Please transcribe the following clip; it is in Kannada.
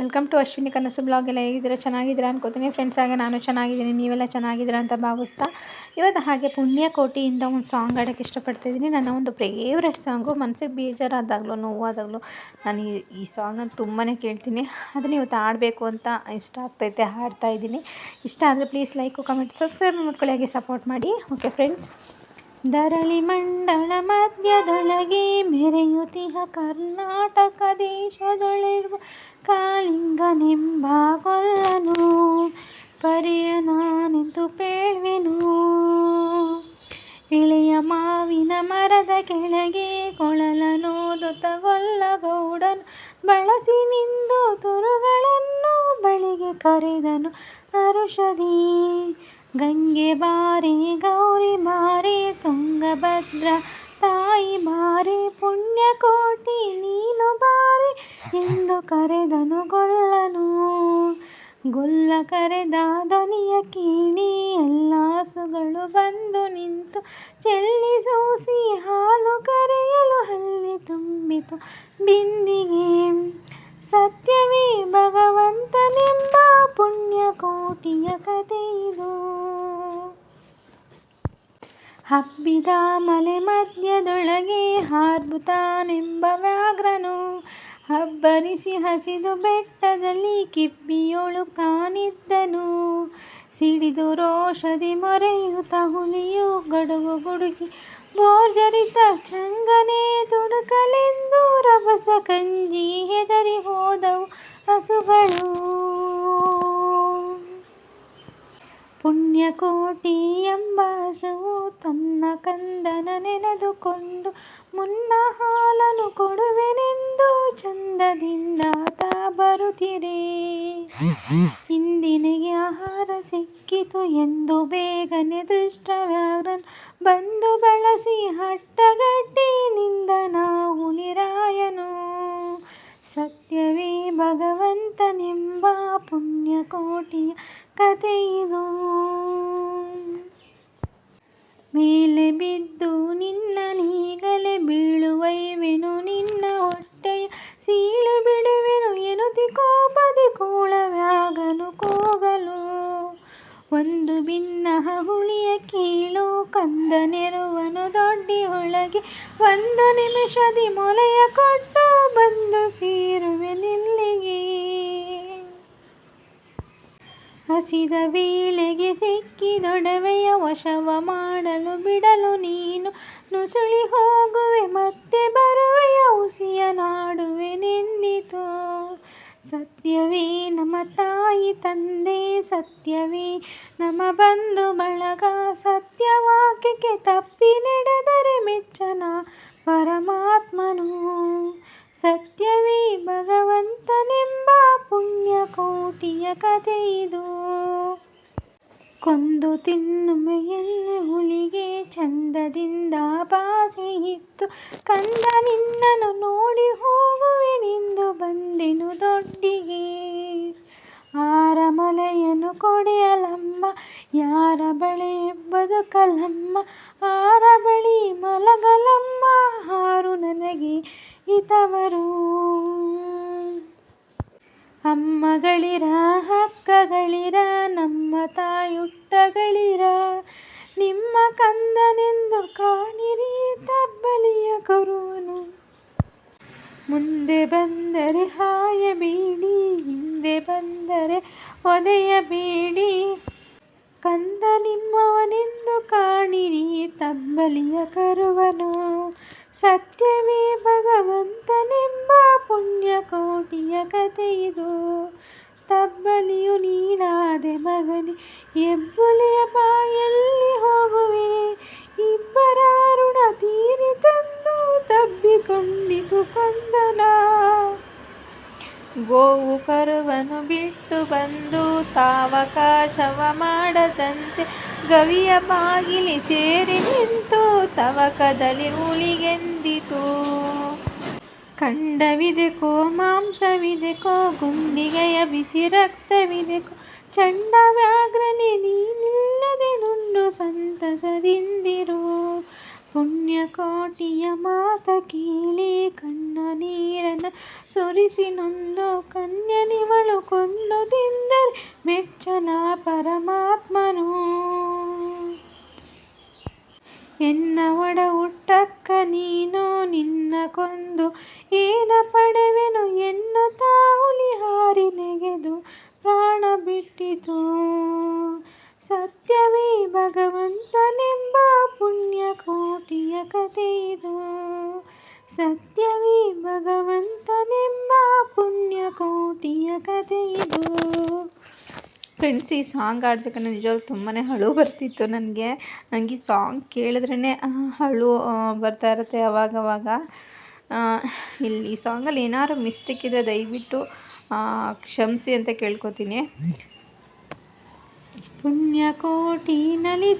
ವೆಲ್ಕಮ್ ಟು ಅಶ್ವಿನಿ ಕನಸು ಬ್ಲಾಗ್ ಎಲ್ಲ ಹೇಗಿದ್ದೀರಾ? ಚೆನ್ನಾಗಿದ್ದೀರಾ ಅನ್ಕೋತೀನಿ. ಫ್ರೆಂಡ್ಸ್ ಹಾಗೆ ನಾನು ಚೆನ್ನಾಗಿದ್ದೀನಿ. ನೀವೆಲ್ಲ ಚೆನ್ನಾಗಿದ್ದೀರಾ ಅಂತ ಭಾವಿಸ್ತಾ ಇವತ್ತು ಹಾಗೆ ಪುಣ್ಯಕೋಟಿಯಿಂದ ಒಂದು ಸಾಂಗ್ ಆಡೋಕ್ಕೆ ಇಷ್ಟಪಡ್ತಿದ್ದೀನಿ. ನನ್ನ ಒಂದು ಫೇವ್ರೆಟ್ ಸಾಂಗು ಮನಸ್ಸಿಗೆ ಬೇಜಾರಾದಾಗಲೂ, ನೋವಾದಾಗಲೂ ನಾನು ಈ ಈ ಸಾಂಗನ್ನು ತುಂಬಾ ಕೇಳ್ತೀನಿ. ಅದನ್ನು ಇವತ್ತು ಆಡಬೇಕು ಅಂತ ಇಷ್ಟ ಆಗ್ತೈತೆ, ಹಾಡ್ತಾ ಇದ್ದೀನಿ. ಇಷ್ಟ ಆದರೆ ಪ್ಲೀಸ್ ಲೈಕು ಕಮೆಂಟ್ ಸಬ್ಸ್ಕ್ರೈಬ್ ಮಾಡ್ಕೊಳ್ಳಿ, ಹಾಗೆ ಸಪೋರ್ಟ್ ಮಾಡಿ. ಓಕೆ ಫ್ರೆಂಡ್ಸ್ ಧರಳಿ ಮಂಡಳ ಮಧ್ಯದೊಳಗೆ ಮೆರೆಯುತಿಹ ಕರ್ನಾಟಕ ದೇಶದೊಳಿರುವ ಕಾಳಿಂಗನೆಂಬ ಕೊಲ್ಲನು ಪರಿಯ ನಾನೆಂದು ಪೇಳ್ವೆನು. ಇಳೆಯ ಮಾವಿನ ಮರದ ಕೆಳಗೆ ಕೊಳಲನೋದುತ್ತ ಗೊಲ್ಲಗೌಡನು ಬಳಸಿ ನಿಂದು ತುರುಗಳನ್ನು ಬಳಿಗೆ ಕರೆದನು ಹರುಷದಿ ಗಂಗೆ ಬಾರಿ, ಗೌರಿ ಬಾರಿ ತುಂಗಭದ್ರ ತಾಯಿ ಬಾರಿ ಪುಣ್ಯಕೋಟಿ ನೀನು ಬಾರಿ ಎಂದು ಕರೆದನು ಗೊಲ್ಲನು ಗೊಲ್ಲ ಕರೆದ ಧ್ವನಿಯ ಕೀಣಿ ಎಲ್ಲ ಹಸುಗಳು ಬಂದು ನಿಂತು ಚೆಲ್ಲಿ ಸೋಸಿ ಹಾಲು ಕರೆಯಲು ಹಲ್ಲಿ ತುಂಬಿತು. ಬಿಂದಿಗೆ ಸತ್ಯವೇ ಭಗವಂತನೆಂಬ ಪುಣ್ಯಕೋಟಿಯ ಕಥೆಯಿದು. ಹಬ್ಬಿದ ಮಲೆ ಮಧ್ಯದೊಳಗೆ ಹಾರ್ಬುತಾನೆಂಬ ವ್ಯಾಘ್ರನು ಹಬ್ಬರಿಸಿ ಹಸಿದು ಬೆಟ್ಟದಲ್ಲಿ ಕಿಬ್ಬಿಯೋಳು ಕಾಣಿದ್ದನು. ಸಿಡಿದು ರೋಷದಿ ಮೊರೆಯುತ ಹುಲಿಯು ಗಡುಗು ಗುಡುಗಿ ಬೋರ್ಜರಿತ ಚಂಗನೆ ತುಡುಕಲೆಂದು ರಭಸ ಕಂಜಿ ಹೆದರಿ ಹೋದವು ಹಸುಗಳು. ಪುಣ್ಯಕೋಟಿ ಎಂಬ ಹಸುವು ತನ್ನ ಕಂದನ ನೆನೆದುಕೊಂಡು ಮುನ್ನ ಹಾಲನು ಕೊಡುವೆನೆಂದು ಚಂದದಿಂದ ತಾ ಬರುತ್ತಿರಿ ಇಂದಿನಿಗೆ ಆಹಾರ ಸಿಕ್ಕಿತು ಎಂದು ಬೇಗನೆ ದೃಷ್ಟವ್ಯಾಘ್ರನ್ ಬಂದು ಬಳಸಿ ಹಟ್ಟಗಟ್ಟಿನಿಂದ ನಾವು ನಿರಾಯನು. ಸತ್ಯವೇ ಭಗವಂತನೆಂಬ ಪುಣ್ಯಕೋಟಿಯ ಕಥೆ ಇದು ಮೇಲೆ ಬಿದ್ದು ನಿನ್ನ ನೀಗಲೇ ಬೀಳುವೈವೆನು, ನಿನ್ನ ಹೊಟ್ಟೆಯ ಸೀಳು ಬಿಡುವೆನು ಎನುತಿ ಕೋಪದಿ ಕೂಳವ್ಯಾಗನು ಕೂಗಲು. ಒಂದು ಭಿನ್ನಹ ಹುಳಿಯ ಕೀಳು ಕಂದ ನೆರುವನು, ದೊಡ್ಡಿ ಒಳಗೆ ಒಂದು ನಿಮಿಷದಿ ಮೊಲೆಯ ಕೊಟ್ಟು ಬಂದು ಸೇರುವೆ ನಿಲ್ಲಿಗೆ. ಹಸಿದ ವೇಳೆಗೆ ಸಿಕ್ಕಿದೊಡವೆಯ ವಶವ ಮಾಡಲು ಬಿಡಲು ನೀನು ನುಸುಳಿ ಹೋಗುವೆ, ಮತ್ತೆ ಬರುವೆಯ ಉಸಿಯ ನಾಡುವೆನೆಂದಿತು ಸತ್ಯವೇ ನಮ್ಮ ತಾಯಿ ತಂದೆ, ಸತ್ಯವೇ ನಮ್ಮ ಬಂಧು ಬಳಗ, ಸತ್ಯವಾಕ್ಯಕ್ಕೆ ತಪ್ಪಿ ಕೊಂದು ತಿನ್ನುಮೆಯಲ್ಲಿ ಹುಲಿಗೆ ಚಂದದಿಂದ ಬಾಸಿ ಇತ್ತು ಕಂದ ನಿನ್ನನ್ನು ನೋಡಿ ಹೋಗುವೆನೆಂದು ಬಂದೆನು ದೊಡ್ಡಿಗೆ. ಆರಮಲೆಯನ್ನು ಕೊಡೆಯಲಮ್ಮ, ಯಾರ ಬಳಿ ಬದುಕಲಮ್ಮ ಆರ ಬಳಿ ಮಲಗಲಮ್ಮ, ಹಾರು ನನಗೆ ಹಿತವರು. ಅಮ್ಮಗಳಿರ, ಅಕ್ಕಗಳಿರ, ನಮ್ಮ ತಾಯುಟ್ಟಗಳಿರ ನಿಮ್ಮ ಕಂದನೆಂದು ಕಾಣಿರಿ ತಬ್ಬಲಿಯ ಕರುವನು ಮುಂದೆ ಬಂದರೆ ಹಾಯಬೇಡಿ ಹಿಂದೆ ಬಂದರೆ ಒದೆಯಬೇಡಿ ಕಂದ ನಿಮ್ಮವನೆಂದು ಕಾಣಿರಿ ತಬ್ಬಲಿಯ ಕರುವನು. ಸತ್ಯವೇ ಭಗವಂತನೆಂಬ ಪುಣ್ಯಕೋಟಿಯ ಕಥೆಯಿದು ತಬ್ಬಲಿಯು ನೀನಾದೆ ಮಗನಿ ಎಬ್ಬುಲಿಯ ಬಾಯಲ್ಲಿ ಹೋಗುವೆ. ಇಬ್ಬರ ಋಣ ತೀರಿ ತಂದು ತಬ್ಬಿಕೊಂಡಿತು ಕಂದನ. ಗೋವು ಕರುವನು ಬಿಟ್ಟು ಬಂದು ತಾವಕಾಶವ ಮಾಡದಂತೆ ಗವಿಯ ಬಾಗಿಲಿ ಸೇರಿ ನಿಂತು ತವಕದಲ್ಲಿ ಉಳಿಗೆಂದಿತು ಖಂಡವಿದೆಕೋ ಮಾಂಸವಿದೆಕೋ ಗುಂಡಿಗೆಯ ಬಿಸಿ ರಕ್ತವಿದೆಕೋ ಚಂಡ ವ್ಯಾಘ್ರನೆ ನೀನಿಲ್ಲದೆ ನುಂಡು ಸಂತಸದಿಂದಿರು ಪುಣ್ಯಕೋಟಿಯ ಮಾತ ಕೇಳಿ ಕಣ್ಣ ನೀರನ್ನು ಸುರಿಸಿ ನೊಂದು ಕನ್ಯನಿವಳ ಮೆಚ್ಚನ ಪರಮಾತ್ಮನು ಎನ್ನ ಒಡ ಹುಟ್ಟಕ್ಕ ನೀನು ನಿನ್ನ ಕೊಂದು ಏನ ಪಡೆವೆನು ಎನ್ನ ತಾವುಲಿ ಹಾರಿ ನೆಗೆದು ಪ್ರಾಣ ಬಿಟ್ಟಿತು. ಸತ್ಯವೇ ಭಗವಂತನೆಂಬ ಪುಣ್ಯ ಕೋಟಿಯ ಕಥೆ ಇದು. ಸತ್ಯವೇ ಭಗವಂತನೆಂಬ ಪುಣ್ಯ ಕೋಟಿಯ ಕಥೆ ಇದು. ಫ್ರೆಂಡ್ಸ್ ಈ ಸಾಂಗ್ ಆಡ್ಬೇಕಂದ್ರೆ ನಿಜವಾಗ್ಲೂ ತುಂಬಾ ಅಳು ಬರ್ತಿತ್ತು ನನಗೆ. ನನಗೆ ಈ ಸಾಂಗ್ ಕೇಳಿದ್ರೇ ಅಳು ಬರ್ತಾ ಇರುತ್ತೆ ಅವಾಗವಾಗ. ಇಲ್ಲಿ ಈ ಸಾಂಗಲ್ಲಿ ಏನಾದ್ರು ಮಿಸ್ಟೇಕ್ ಇದ್ದರೆ ದಯವಿಟ್ಟು ಕ್ಷಮಿಸಿ ಅಂತ ಕೇಳ್ಕೊತೀನಿ. ಪುಣ್ಯಕೋಟಿನಲ್ಲಿ